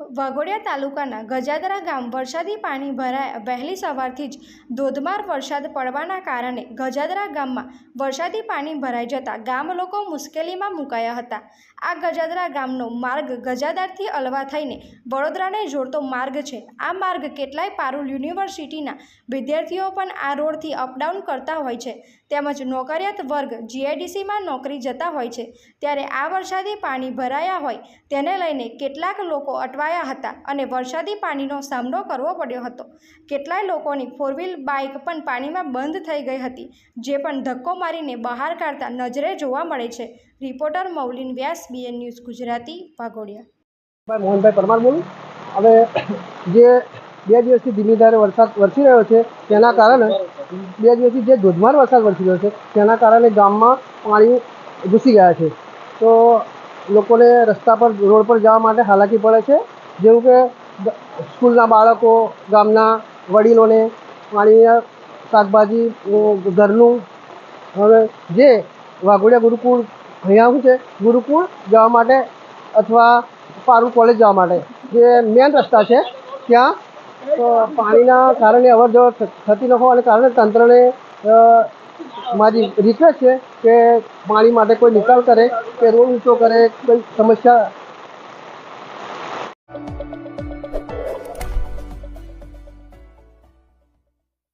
વાઘોડિયા તાલુકાના ગજાદરા ગામ વરસાદી પાણી ભરાયા. વહેલી સવારથી જ ધોધમાર વરસાદ પડવાના કારણે ગજાદરા ગામમાં વરસાદી પાણી ભરાઈ જતા ગામ લોકો મુશ્કેલીમાં મુકાયા હતા. આ ગજાદરા ગામનો માર્ગ ગજાદારથી અલવા થઈને વડોદરાને જોડતો માર્ગ છે. આ માર્ગ કેટલાય પારુલ યુનિવર્સિટીના વિદ્યાર્થીઓ પણ આ રોડથી અપડાઉન કરતા હોય છે. તેમજ નોકરિયાત વર્ગ જીઆઈડીસીમાં નોકરી જતા હોય છે. ત્યારે આ વરસાદી પાણી ભરાયા હોય તેને લઈને કેટલાક લોકો અટવાયા હતા અને વરસાદી પાણીનો સામનો કરવો પડ્યો હતો. કેટલાય લોકોની ફોર વ્હીલ બાઇક પણ પાણીમાં બંધ થઈ ગઈ હતી, જે પણ ધક્કો મારીને બહાર કાઢતા નજરે જોવા મળે છે. Reporter Maulin Vyas, BN news Gujarati, Vaghodia. ભાઈ, મોહનભાઈ પરમાર બોલું. હવે જે બે દિવસથી ધીમી ધારે વરસાદ વરસી રહ્યો છે, તેના કારણે બે દિવસથી જે ધોધમાર વરસાદ વરસી રહ્યો છે, તેના કારણે ગામમાં પાણી ઘૂસી ગયા છે. તો લોકોને રસ્તા પર, રોડ પર જવા માટે હાલાકી પડે છે. જેવું કે સ્કૂલના બાળકો, ગામના વડીલોને પાણી શાકભાજી ઘરનું. હવે જે વાઘોડિયા ગુરુકુળ અહીંયા શું છે, ગુરુકુળ જવા માટે અથવા પારુલ કોલેજ જવા માટે. જે મેન રસ્તા છે, ત્યાં પાણીના કારણે અવર જવર થતી ન હોવાને કારણે તંત્રને મારી રિક્વેસ્ટ છે કે પાણી માટે કોઈ નિકાલ કરે, કે રોડ ઊંચો કરે, કોઈ સમસ્યા